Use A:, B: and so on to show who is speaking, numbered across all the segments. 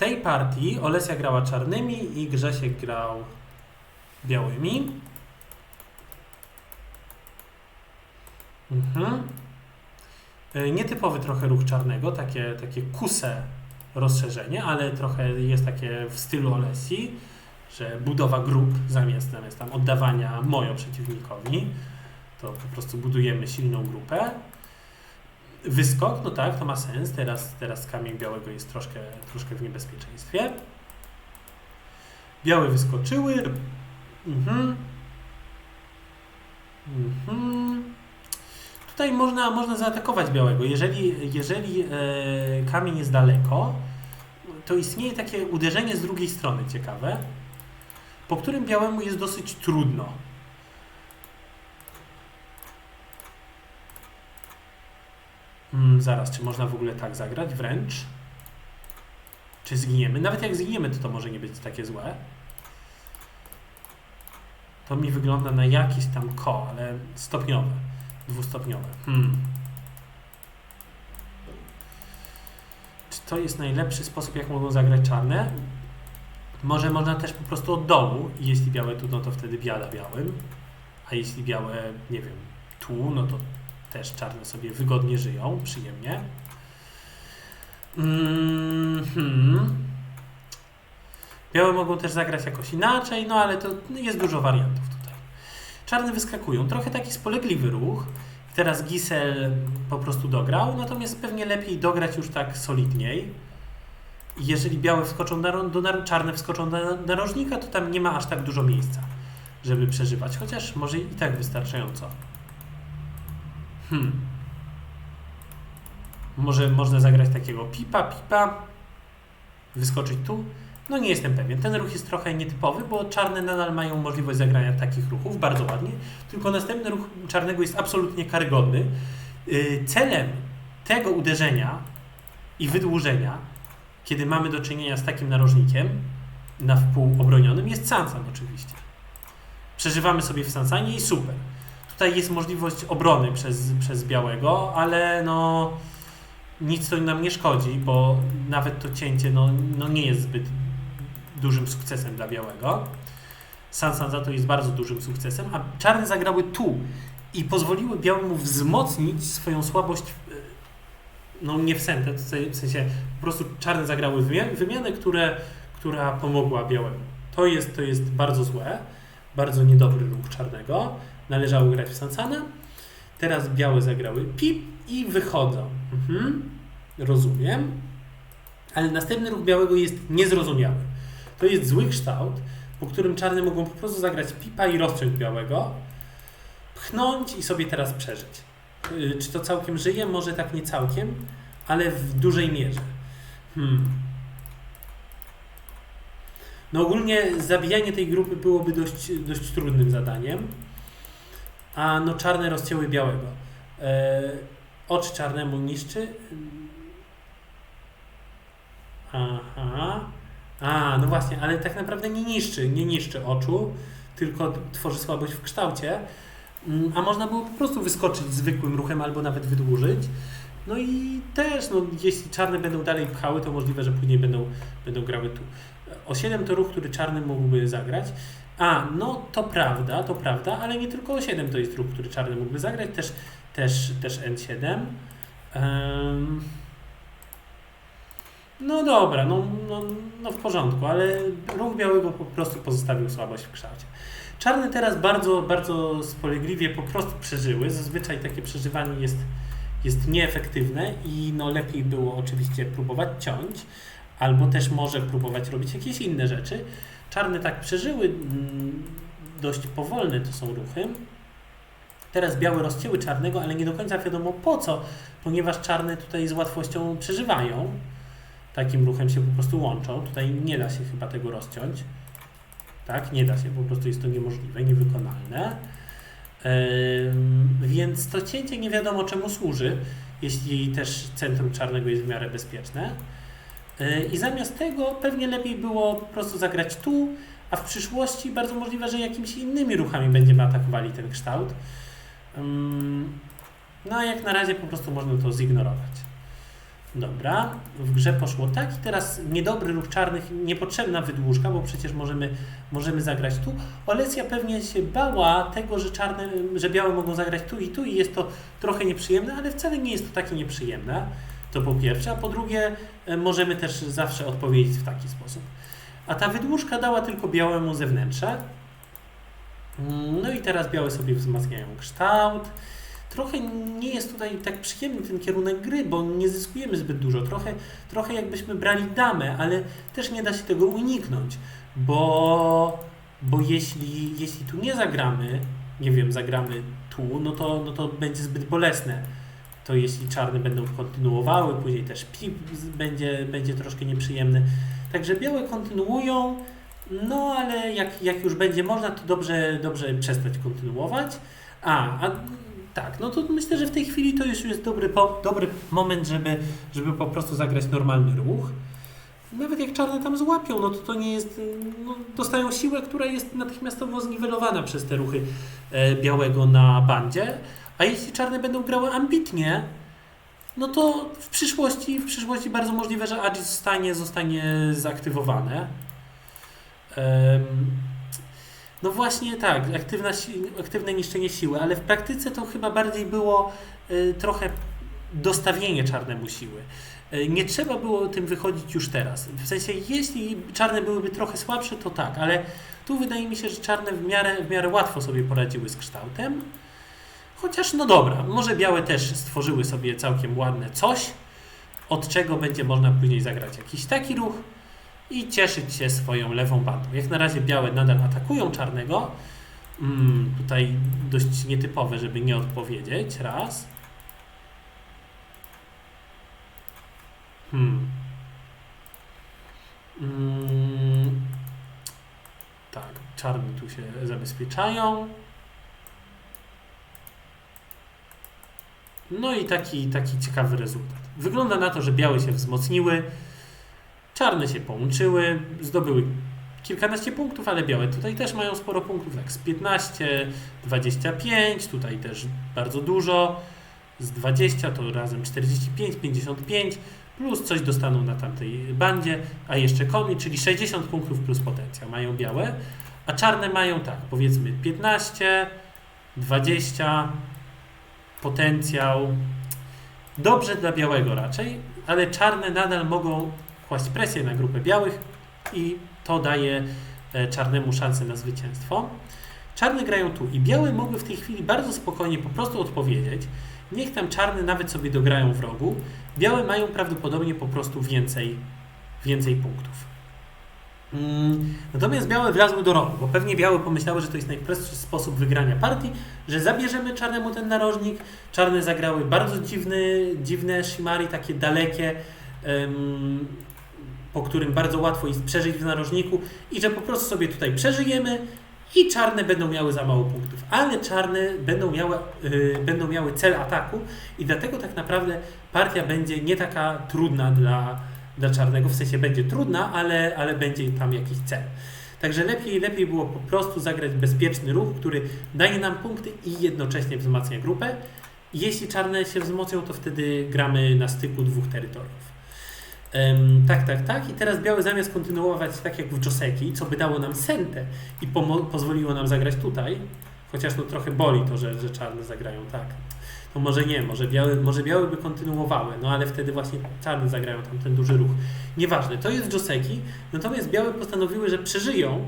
A: tej partii Olesia grała czarnymi i Grzesiek grał białymi. Mhm. E, Nietypowy trochę ruch czarnego, takie, takie kuse rozszerzenie, ale trochę jest takie w stylu Olesji, że budowa grup zamiast, zamiast tam oddawania mojo przeciwnikowi, to po prostu budujemy silną grupę. Wyskok, no tak, to ma sens. Teraz, teraz kamień białego jest troszkę, troszkę w niebezpieczeństwie. Białe wyskoczyły. Mhm. Mhm. Tutaj można, można zaatakować białego. Jeżeli, jeżeli e, kamień jest daleko, to istnieje takie uderzenie z drugiej strony ciekawe, po którym białemu jest dosyć trudno. Mm, zaraz, czy można w ogóle tak zagrać wręcz? Czy zginiemy? Nawet jak zginiemy, to to może nie być takie złe. To mi wygląda na jakieś tam ko, ale stopniowe, dwustopniowe. Hmm. Czy to jest najlepszy sposób, jak mogą zagrać czarne? Może można też po prostu od dołu i jeśli białe tu, no to wtedy biada białym. A jeśli białe, nie wiem, tu, no to też czarne sobie wygodnie żyją, przyjemnie. Mhm. Białe mogą też zagrać jakoś inaczej, no ale to jest dużo wariantów tutaj. Czarne wyskakują. Trochę taki spolegliwy ruch. Teraz Gisel po prostu dograł, natomiast pewnie lepiej dograć już tak solidniej. Jeżeli białe wskoczą na, do, na, czarne wskoczą na narożnika, to tam nie ma aż tak dużo miejsca, żeby przeżywać. Chociaż może i tak wystarczająco. Hmm. Może można zagrać takiego pipa, pipa, wyskoczyć tu. No nie jestem pewien. Ten ruch jest trochę nietypowy, bo czarne nadal mają możliwość zagrania takich ruchów, bardzo ładnie. Tylko następny ruch czarnego jest absolutnie karygodny. Yy, celem tego uderzenia i wydłużenia, kiedy mamy do czynienia z takim narożnikiem na wpół obronionym, jest Sansan oczywiście. Przeżywamy sobie w Sansanie i super tutaj jest możliwość obrony przez, przez białego, ale no nic to nam nie szkodzi, bo nawet to cięcie no, no nie jest zbyt dużym sukcesem dla białego. Sansan za to jest bardzo dużym sukcesem, a czarne zagrały tu i pozwoliły białemu wzmocnić swoją słabość, e, no nie w sensie, w sensie po prostu czarne zagrały wymianę, które, która pomogła białemu. To jest, to jest bardzo złe, bardzo niedobry ruch czarnego należało grać w Sansana. Teraz białe zagrały pip i wychodzą. Mhm. Rozumiem. Ale następny ruch białego jest niezrozumiały. To jest zły kształt, po którym czarne mogą po prostu zagrać pipa i rozciąć białego, pchnąć i sobie teraz przeżyć. Yy, czy to całkiem żyje? Może tak nie całkiem, ale w dużej mierze. Hmm. No ogólnie zabijanie tej grupy byłoby dość, dość trudnym zadaniem a no czarne rozcięły białego. E, oczy czarnemu niszczy. Aha. A, no właśnie, ale tak naprawdę nie niszczy, nie niszczy oczu, tylko tworzy słabość w kształcie. Mm, a można było po prostu wyskoczyć zwykłym ruchem albo nawet wydłużyć. No i też, no, jeśli czarne będą dalej pchały, to możliwe, że później będą, będą grały tu. O 7 to ruch, który czarny mógłby zagrać. A, no to prawda, to prawda, ale nie tylko o 7 to jest ruch, który czarny mógłby zagrać, też, też, też N7. Um, no dobra, no, no, no w porządku, ale ruch białego po prostu pozostawił słabość w kształcie. Czarne teraz bardzo, bardzo spolegliwie po prostu przeżyły. Zazwyczaj takie przeżywanie jest, jest nieefektywne i no lepiej było oczywiście próbować ciąć, albo też może próbować robić jakieś inne rzeczy. Czarne tak przeżyły, mm, dość powolne to są ruchy. Teraz białe rozcięły czarnego, ale nie do końca wiadomo po co, ponieważ czarne tutaj z łatwością przeżywają. Takim ruchem się po prostu łączą. Tutaj nie da się chyba tego rozciąć. Tak, nie da się, po prostu jest to niemożliwe, niewykonalne. Więc to cięcie nie wiadomo czemu służy, jeśli też centrum czarnego jest w miarę bezpieczne. E, I zamiast tego pewnie lepiej było po prostu zagrać tu, a w przyszłości bardzo możliwe, że jakimiś innymi ruchami będziemy atakowali ten kształt. No a jak na razie po prostu można to zignorować. Dobra, w grze poszło tak i teraz niedobry ruch czarnych, niepotrzebna wydłużka, bo przecież możemy, możemy zagrać tu. Olesia pewnie się bała tego, że czarne, że białe mogą zagrać tu i tu i jest to trochę nieprzyjemne, ale wcale nie jest to takie nieprzyjemne. To po pierwsze, a po drugie e, możemy też zawsze odpowiedzieć w taki sposób. A ta wydłużka dała tylko białemu zewnętrze. Mm, No i teraz białe sobie wzmacniają kształt. Trochę nie jest tutaj tak przyjemny ten kierunek gry, bo nie zyskujemy zbyt dużo. Trochę, trochę jakbyśmy brali damę, ale też nie da się tego uniknąć, bo, bo jeśli, jeśli tu nie zagramy, nie wiem, zagramy tu, no to, no to będzie zbyt bolesne. To jeśli czarne będą kontynuowały, później też pip będzie, będzie troszkę nieprzyjemny. Także białe kontynuują, no ale jak, jak już będzie można, to dobrze, dobrze przestać kontynuować. A, a tak, no to myślę, że w tej chwili to już jest dobry, po, dobry moment, żeby, żeby po prostu zagrać normalny ruch. Nawet jak czarne tam złapią, no to to nie jest. No, dostają siłę, która jest natychmiastowo zniwelowana przez te ruchy e, białego na bandzie. A jeśli czarne będą grały ambitnie, no to w przyszłości, w przyszłości bardzo możliwe, że Agis zostanie, zostanie zaaktywowane. Em, no właśnie tak, aktywna, aktywne niszczenie siły, ale w praktyce to chyba bardziej było y, trochę dostawienie czarnemu siły. Y, nie trzeba było tym wychodzić już teraz. W sensie, jeśli czarne byłyby trochę słabsze, to tak, ale tu wydaje mi się, że czarne w miarę, w miarę łatwo sobie poradziły z kształtem. Chociaż no dobra, może białe też stworzyły sobie całkiem ładne coś, od czego będzie można później zagrać jakiś taki ruch i cieszyć się swoją lewą bandą. Jak na razie białe nadal atakują czarnego. Mm, tutaj dość nietypowe, żeby nie odpowiedzieć. Raz. Hmm. Mm, tak, czarni tu się zabezpieczają. No i taki, taki ciekawy rezultat. Wygląda na to, że białe się wzmocniły, czarne się połączyły, zdobyły kilkanaście punktów, ale białe tutaj też mają sporo punktów, tak z 15, 25, tutaj też bardzo dużo, z 20 to razem 45, 55, plus coś dostaną na tamtej bandzie, a jeszcze komi, czyli 60 punktów plus potencjał. Mają białe, a czarne mają tak, powiedzmy 15, 20, potencjał, dobrze dla białego raczej, ale czarne nadal mogą kłaść presję na grupę białych i to daje e, czarnemu szansę na zwycięstwo. Czarne grają tu i białe mogły w tej chwili bardzo spokojnie po prostu odpowiedzieć. Niech tam czarne nawet sobie dograją w rogu. Białe mają prawdopodobnie po prostu więcej, więcej punktów. Mm, Natomiast białe wlazły do rogu, bo pewnie białe pomyślały, że to jest najprostszy sposób wygrania partii, że zabierzemy czarnemu ten narożnik. Czarne zagrały bardzo dziwny, dziwne shimari, takie dalekie, po którym bardzo łatwo jest przeżyć w narożniku i że po prostu sobie tutaj przeżyjemy i czarne będą miały za mało punktów. Ale czarne będą miały, y, będą miały cel ataku i dlatego tak naprawdę partia będzie nie taka trudna dla, dla czarnego, w sensie będzie trudna, ale, ale będzie tam jakiś cel. Także lepiej, lepiej było po prostu zagrać bezpieczny ruch, który daje nam punkty i jednocześnie wzmacnia grupę. Jeśli czarne się wzmocnią, to wtedy gramy na styku dwóch terytoriów. Em, tak, tak, tak. I teraz białe zamiast kontynuować tak jak w Joseki, co by dało nam sentę i pozwoliło nam zagrać tutaj, chociaż no trochę boli to, że, że czarne zagrają tak. To może nie, może białe, może białe by kontynuowały, no ale wtedy właśnie czarne zagrają tam ten duży ruch. Nieważne, to jest Joseki, natomiast białe postanowiły, że przeżyją,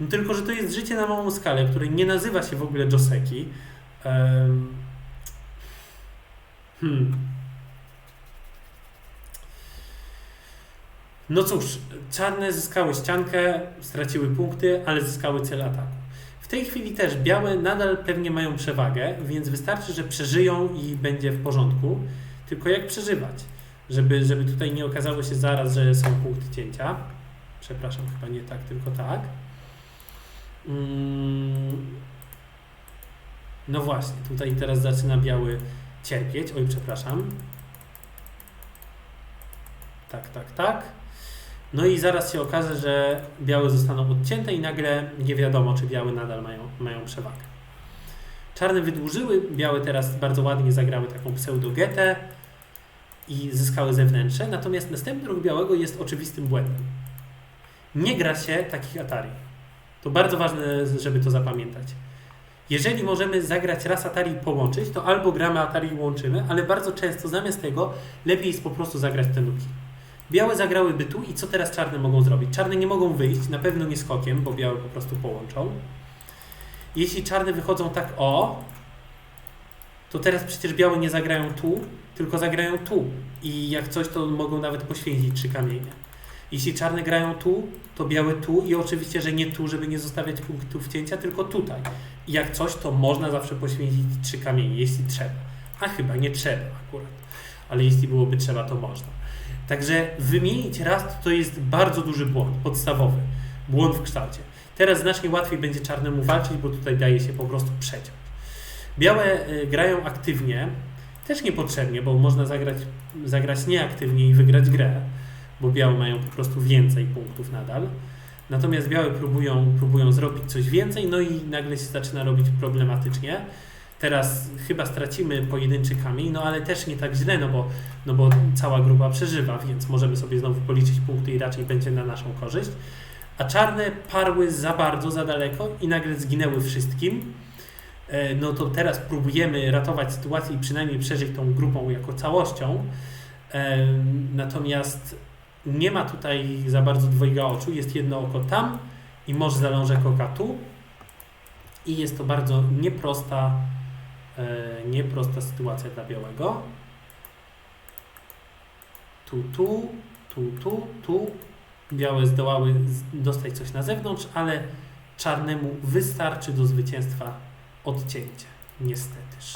A: no tylko, że to jest życie na małą skalę, które nie nazywa się w ogóle Joseki. Hmm. No cóż, czarne zyskały ściankę, straciły punkty, ale zyskały cel ataku. W tej chwili też białe nadal pewnie mają przewagę, więc wystarczy, że przeżyją i będzie w porządku. Tylko jak przeżywać? Żeby, żeby tutaj nie okazało się zaraz, że są punkty cięcia. Przepraszam, chyba nie tak, tylko tak. Mm. No właśnie, tutaj teraz zaczyna biały cierpieć. Oj, przepraszam. Tak, tak, tak. No i zaraz się okaże, że białe zostaną odcięte i nagle nie wiadomo, czy białe nadal mają, mają przewagę. Czarne wydłużyły, białe teraz bardzo ładnie zagrały taką pseudogetę. i zyskały zewnętrzne, natomiast następny ruch białego jest oczywistym błędem. Nie gra się takich Atari. To bardzo ważne, żeby to zapamiętać. Jeżeli możemy zagrać raz Atari i połączyć, to albo gramy Atari i łączymy, ale bardzo często zamiast tego lepiej jest po prostu zagrać te nuki. Białe zagrałyby tu i co teraz czarne mogą zrobić? Czarne nie mogą wyjść, na pewno nie skokiem, bo białe po prostu połączą. Jeśli czarne wychodzą tak o, to teraz przecież białe nie zagrają tu, tylko zagrają tu. I jak coś, to mogą nawet poświęcić trzy kamienie. Jeśli czarne grają tu, to białe tu i oczywiście, że nie tu, żeby nie zostawiać punktów cięcia, tylko tutaj. I jak coś, to można zawsze poświęcić trzy kamienie, jeśli trzeba. A chyba nie trzeba akurat. Ale jeśli byłoby trzeba, to można. Także wymienić raz to jest bardzo duży błąd, podstawowy. Błąd w kształcie. Teraz znacznie łatwiej będzie czarnemu walczyć, bo tutaj daje się po prostu przeciąć. Białe y, grają aktywnie, też niepotrzebnie, bo można zagrać, zagrać nieaktywnie i wygrać grę, bo białe mają po prostu więcej punktów nadal. Natomiast białe próbują, próbują zrobić coś więcej, no i nagle się zaczyna robić problematycznie. Teraz chyba stracimy pojedynczy kamień, no ale też nie tak źle, no bo, no bo cała grupa przeżywa, więc możemy sobie znowu policzyć punkty i raczej będzie na naszą korzyść. A czarne parły za bardzo, za daleko i nagle zginęły wszystkim. E, no to teraz próbujemy ratować sytuację i przynajmniej przeżyć tą grupą jako całością. E, natomiast nie ma tutaj za bardzo dwojga oczu. Jest jedno oko tam i może zalążek oka tu. I jest to bardzo nieprosta, nieprosta sytuacja dla białego. Tu, tu, tu, tu, tu. Białe zdołały dostać coś na zewnątrz, ale czarnemu wystarczy do zwycięstwa odcięcie. Niestetyż.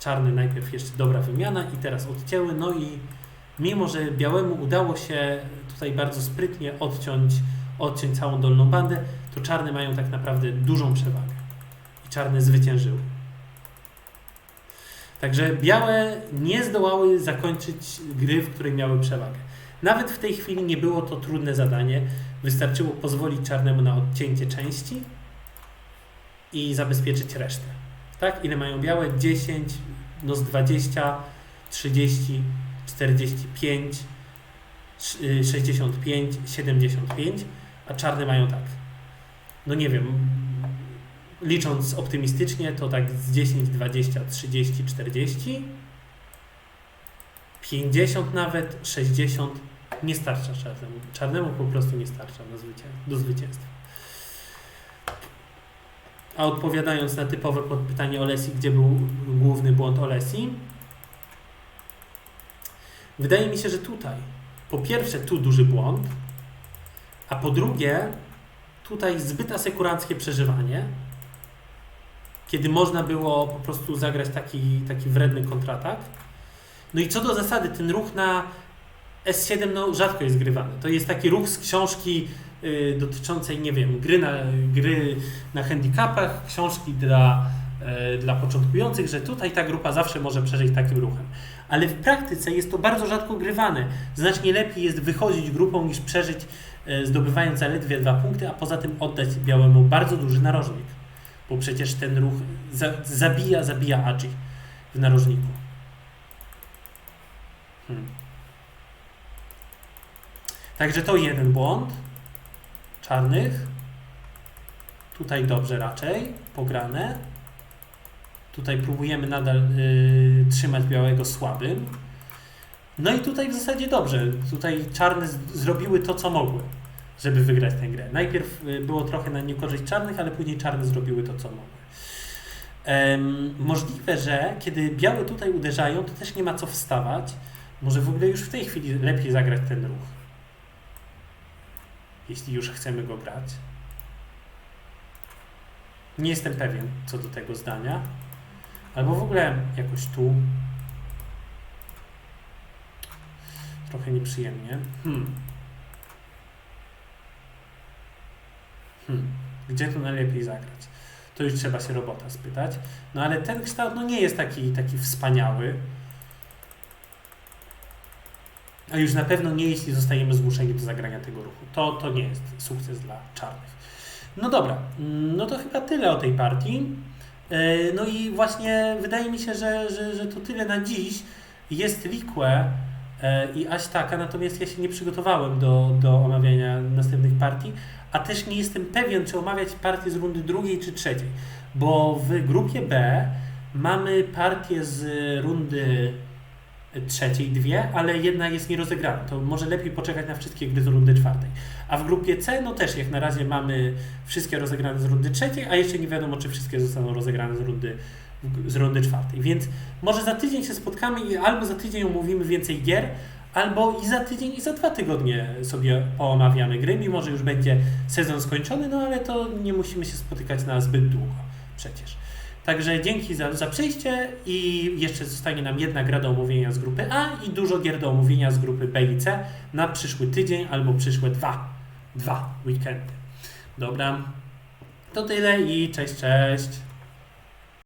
A: Czarny najpierw jeszcze dobra wymiana i teraz odcięły. No i mimo, że białemu udało się tutaj bardzo sprytnie odciąć, odciąć całą dolną bandę, to czarne mają tak naprawdę dużą przewagę. Czarne zwyciężyły. Także białe nie zdołały zakończyć gry, w której miały przewagę. Nawet w tej chwili nie było to trudne zadanie. Wystarczyło pozwolić czarnemu na odcięcie części i zabezpieczyć resztę. Tak? Ile mają białe? 10, no z 20, 30, 45, 65, 75, a czarne mają tak. No nie wiem, licząc optymistycznie, to tak z 10, 20, 30, 40, 50 nawet, 60 nie starcza czarnemu. Czarnemu po prostu nie starcza do zwycięstwa. A odpowiadając na typowe pytanie Olesi, gdzie był główny błąd Olesi, wydaje mi się, że tutaj. Po pierwsze, tu duży błąd, a po drugie, tutaj zbyt asekuranckie przeżywanie, kiedy można było po prostu zagrać taki, taki wredny kontratak. No i co do zasady, ten ruch na S7 no, rzadko jest grywany. To jest taki ruch z książki y, dotyczącej, nie wiem, gry na, gry na handicapach, książki dla, y, dla początkujących, że tutaj ta grupa zawsze może przeżyć takim ruchem. Ale w praktyce jest to bardzo rzadko grywane. Znacznie lepiej jest wychodzić grupą niż przeżyć, y, zdobywając zaledwie dwa punkty, a poza tym oddać białemu bardzo duży narożnik. Bo przecież ten ruch za, zabija, zabija Agi w narożniku. Hmm. Także to jeden błąd czarnych. Tutaj dobrze raczej, pograne. Tutaj próbujemy nadal y, trzymać białego słabym. No i tutaj w zasadzie dobrze. Tutaj czarne zrobiły to, co mogły, żeby wygrać tę grę. Najpierw y, było trochę na niekorzyść czarnych, ale później czarne zrobiły to, co mogły. Um, możliwe, że kiedy białe tutaj uderzają, to też nie ma co wstawać. Może w ogóle już w tej chwili lepiej zagrać ten ruch jeśli już chcemy go grać. Nie jestem pewien co do tego zdania. Albo w ogóle jakoś tu. Trochę nieprzyjemnie. Hmm. Hmm. Gdzie tu najlepiej zagrać? To już trzeba się robota spytać. No ale ten kształt no, nie jest taki, taki wspaniały. A już na pewno nie, jeśli zostajemy zmuszeni do zagrania tego ruchu. To, to nie jest sukces dla czarnych. No dobra, no to chyba tyle o tej partii. E, no i właśnie wydaje mi się, że, że, że to tyle na dziś. Jest Lique e, i Aśtaka, natomiast ja się nie przygotowałem do, do omawiania następnych partii, a też nie jestem pewien, czy omawiać partię z rundy drugiej czy trzeciej, bo w grupie B mamy partię z rundy trzeciej dwie, ale jedna jest nierozegrana. To może lepiej poczekać na wszystkie gry z rundy czwartej. A w grupie C, no też jak na razie mamy wszystkie rozegrane z rundy trzeciej, a jeszcze nie wiadomo, czy wszystkie zostaną rozegrane z rundy, z rundy czwartej. Więc może za tydzień się spotkamy i albo za tydzień omówimy więcej gier, albo i za tydzień, i za dwa tygodnie sobie poomawiamy gry, mimo że już będzie sezon skończony, no ale to nie musimy się spotykać na zbyt długo przecież. Także dzięki za, za przyjście i jeszcze zostanie nam jedna gra do omówienia z grupy A i dużo gier do omówienia z grupy B i C na przyszły tydzień albo przyszłe dwa, dwa weekendy. Dobra, to tyle i cześć, cześć.